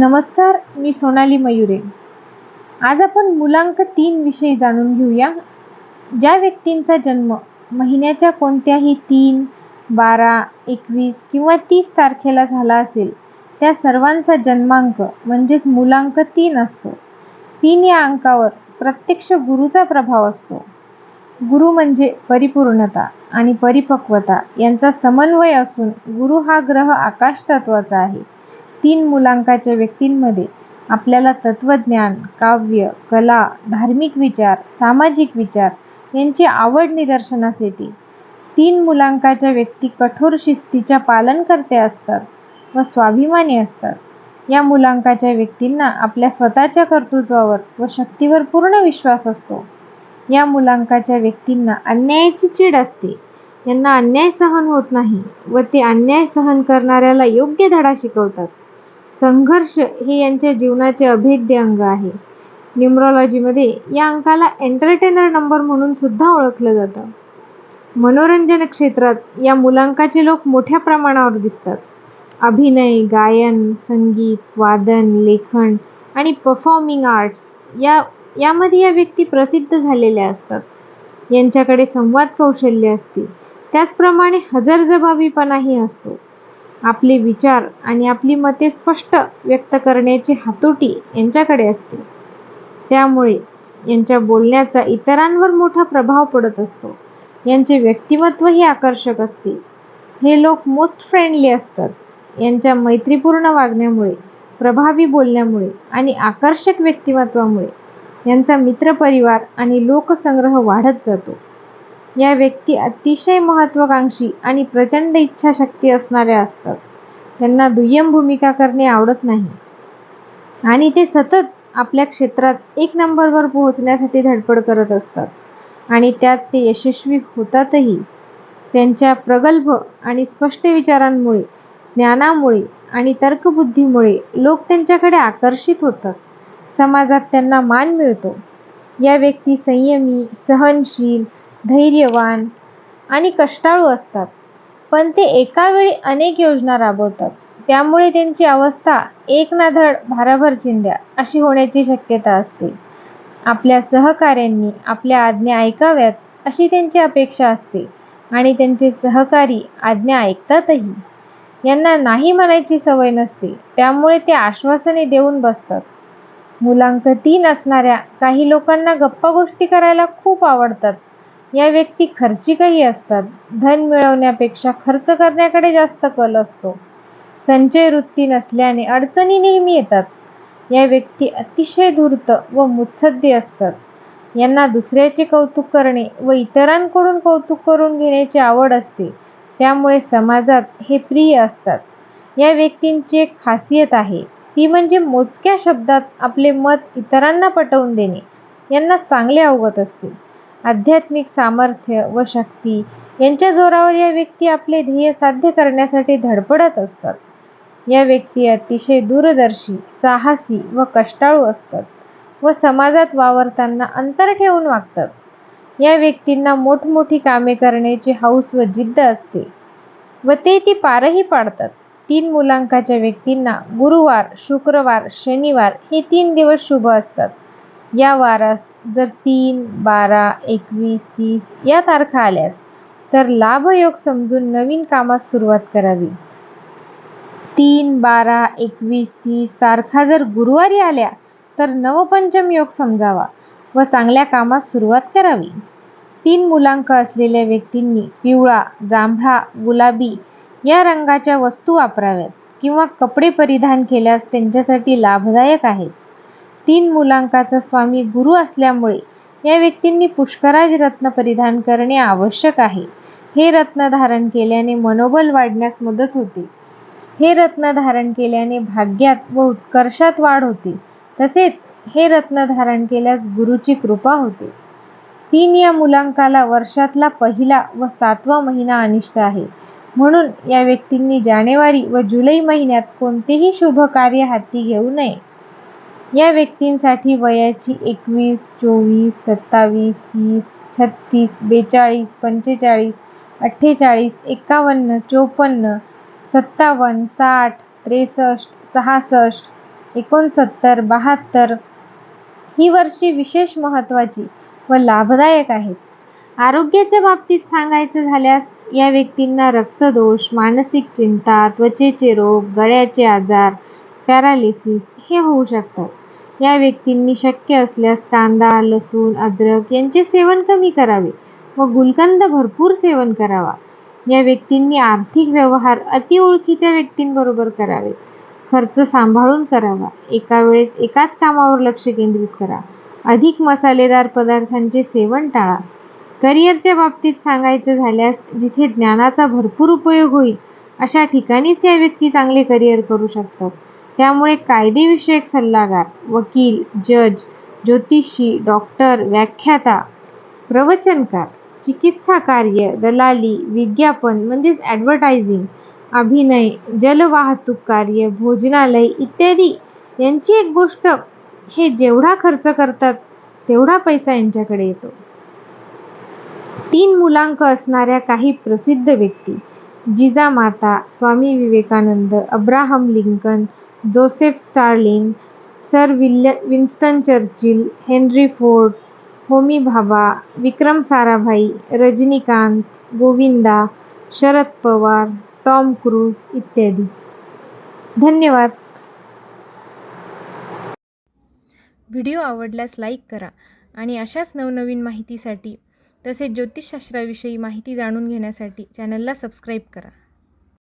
नमस्कार मी सोनाली मयुरे. आज आपण मुलांक तीन विषयी जाणून घेऊया. ज्या व्यक्तींचा जन्म महिन्याच्या कोणत्याही तीन बारा एकवीस किंवा तीस तारखेला झाला असेल त्या सर्वांचा जन्मांक म्हणजेच मुलांक तीन असतो. तीन या अंकावर प्रत्यक्ष गुरुचा प्रभाव असतो. गुरु म्हणजे परिपूर्णता आणि परिपक्वता यांचा समन्वय असून गुरु हा ग्रह आकाश तत्वाचा आहे. तीन मुलांकाच्या व्यक्तींमध्ये आपल्याला तत्वज्ञान काव्य कला धार्मिक विचार सामाजिक विचार यांची आवड निदर्शनास येते. तीन मुलांकाच्या व्यक्ती कठोर शिस्तीच्या पालनकर्त्या असतात व स्वाभिमानी असतात. या मूलांकाच्या व्यक्तींना आपल्या स्वतःच्या कर्तृत्वावर व शक्तीवर पूर्ण विश्वास असतो. या मूलांकाच्या व्यक्तींना अन्यायाची चीड असते. यांना अन्याय सहन होत नाही व ते अन्याय सहन करणाऱ्याला योग्य धडा शिकवतात. संघर्ष हे यांच्या जीवनाचे अभेद्य अंग आहे. न्युमरॉलॉजीमध्ये या अंकाला एंटरटेनर नंबर म्हणून सुद्धा ओळखलं जातं. मनोरंजन क्षेत्रात या मुलांकाचे लोक मोठ्या प्रमाणावर दिसतात. अभिनय गायन संगीत वादन लेखन आणि परफॉर्मिंग आर्ट्स या यामध्ये या व्यक्ती प्रसिद्ध झालेल्या असतात. यांच्याकडे संवाद कौशल्य असते त्याचप्रमाणे हजरजबाबीपणाही असतो. आपले विचार आणि आपली मते स्पष्ट व्यक्त करण्याची हातोटी यांच्याकडे असते. त्यामुळे यांच्या बोलण्याचा इतरांवर मोठा प्रभाव पडत असतो. यांचे व्यक्तिमत्वही आकर्षक असते. हे लोक मोस्ट फ्रेंडली असतात. यांच्या मैत्रीपूर्ण वागण्यामुळे प्रभावी बोलण्यामुळे आणि आकर्षक व्यक्तिमत्वामुळे यांचा मित्रपरिवार आणि लोकसंग्रह वाढत जातो. या व्यक्ती अतिशय महत्त्वाकांक्षी आणि प्रचंड इच्छाशक्ती असणाऱ्या असतात. त्यांना दुय्यम भूमिका करणे आवडत नाही. आणि ते सतत आपल्या क्षेत्रात एक नंबरवर पोहोचण्यासाठी धडपड करत असतात. आणि त्यात ते यशस्वी होतातही. त्यांच्या प्रगल्भ आणि स्पष्ट विचारांमुळे ज्ञानामुळे आणि तर्कबुद्धीमुळे लोक त्यांच्याकडे आकर्षित होतात. समाजात त्यांना मान मिळतो. या व्यक्ती संयमी सहनशील धैर्यवान आणि कष्टाळू असतात. पण ते एकावेळी अनेक योजना राबवतात. त्यामुळे त्यांची अवस्था एक ना धड भाराभर चिंध्या अशी होण्याची शक्यता असते. आपल्या सहकाऱ्यांनी आपल्या आज्ञा ऐकाव्यात अशी त्यांची अपेक्षा असते आणि त्यांचे सहकारी आज्ञा ऐकतातही. यांना नाही म्हणायची सवय नसते त्यामुळे ते आश्वासने देऊन बसतात. मुलांक तीन असणाऱ्या काही लोकांना गप्पा गोष्टी करायला खूप आवडतात. या व्यक्ती खर्चिकही असतात. धन मिळवण्यापेक्षा खर्च करण्याकडे जास्त कल असतो. संचय वृत्ती नसल्याने अडचणी नेहमी येतात. या व्यक्ती अतिशय धूर्त व मुत्सद्दी असतात. यांना दुसऱ्याचे कौतुक करणे व इतरांकडून कौतुक करून घेण्याची आवड असते. त्यामुळे समाजात हे प्रिय असतात. या व्यक्तींची एक खासियत आहे. ती म्हणजे मोजक्या शब्दात आपले मत इतरांना पटवून देणे. यांना चांगले अवगत असते. आध्यात्मिक सामर्थ्य व शक्ती यांच्या जोरावर या व्यक्ती आपले ध्येय साध्य करण्यासाठी धडपडत असतात. या व्यक्ती अतिशय दूरदर्शी साहसी व कष्टाळू असतात व समाजात वावरताना अंतर ठेवून वागतात. या व्यक्तींना मोठमोठी कामे करण्याची हौस व जिद्द असते व ते ती पारही पाडतात. तीन मुलांकाच्या व्यक्तींना गुरुवार शुक्रवार शनिवार हे तीन दिवस शुभ असतात. या वारास जर तीन बारा एकवीस तीस या तारखा आल्यास तर लाभयोग समजून नवीन कामास सुरुवात करावी. तीन बारा एकवीस तीस तारखा जर गुरुवारी आल्या तर नवपंचम योग समजावा व चांगल्या कामास सुरुवात करावी. तीन मुलांक असलेल्या व्यक्तींनी पिवळा जांभळा गुलाबी या रंगाच्या वस्तू वापराव्यात किंवा कपडे परिधान केल्यास त्यांच्यासाठी लाभदायक आहेत. तीन मुलांकाचा स्वामी गुरु असल्यामुळे या व्यक्तींनी पुष्कराज रत्न परिधान करणे आवश्यक आहे. हे रत्न धारण केल्याने मनोबल वाढण्यास मदत होते. हे रत्न धारण केल्याने भाग्यात व उत्कर्षात वाढ होते. तसेच हे रत्न धारण केल्यास गुरुची कृपा होते. तीन या मुलांकाला वर्षातला पहिला व सातवा महिना अनिष्ट आहे. म्हणून या व्यक्तींनी जानेवारी व जुलै महिन्यात कोणतेही शुभ कार्य हाती घेऊ नये. या व्यक्तींसाठी वयाची एकवीस चोवीस सत्तावीस तीस छत्तीस बेचाळीस पंचेचाळीस अठ्ठेचाळीस एकावन्न चोपन्न सत्तावन्न साठ त्रेसष्ट सहासष्ट एकोणसत्तर बहात्तर ही वर्षे विशेष महत्त्वाची व लाभदायक आहेत. आरोग्याच्या बाबतीत सांगायचं झाल्यास या व्यक्तींना रक्तदोष, मानसिक चिंता, त्वचेचे रोग, गळ्याचे आजार, पॅरालिसिस हे होऊ शकतात. या व्यक्तींनी शक्य असल्यास कांदा, लसूण, अद्रक यांचे सेवन कमी करावे व गुलकंद भरपूर सेवन करावा. या व्यक्तींनी आर्थिक व्यवहार अतिओळखीच्या व्यक्तींबरोबर करावेत. खर्च सांभाळून करावा. एका वेळेस एकाच कामावर लक्ष केंद्रित करा. अधिक मसालेदार पदार्थांचे सेवन टाळा. करिअरच्या बाबतीत सांगायचं झाल्यास जिथे ज्ञानाचा भरपूर उपयोग होईल अशा ठिकाणीच या व्यक्ती चांगले करिअर करू शकतात. त्यामुळे कायदेविषयक सल्लागार, वकील, जज, ज्योतिषी, डॉक्टर, व्याख्याता, प्रवचनकार, चिकित्सा कार्य, दलाली, विज्ञापन म्हणजेच ॲडव्हर्टायझिंग, अभिनय, जलवाहतूक कार्य, भोजनालय इत्यादी यांची एक गोष्ट हे जेवढा खर्च करतात तेवढा पैसा यांच्याकडे येतो. तीन मुलांक असणाऱ्या काही प्रसिद्ध व्यक्ती Jijamata, Swami Vivekananda, Abraham Lincoln, Joseph Stalin sir विल्य Winston Churchill, Henry Ford, Homi Bhabha, Vikram Sarabhai, Rajinikanth, Govinda, Sharad Pawar, Tom Cruise इत्यादी. धन्यवाद. व्हिडिओ आवडल्यास लाईक करा आणि अशाच नवनवीन माहितीसाठी तसेच ज्योतिषशास्त्राविषयी माहिती जाणून घेण्यासाठी चॅनलला सबस्क्राईब करा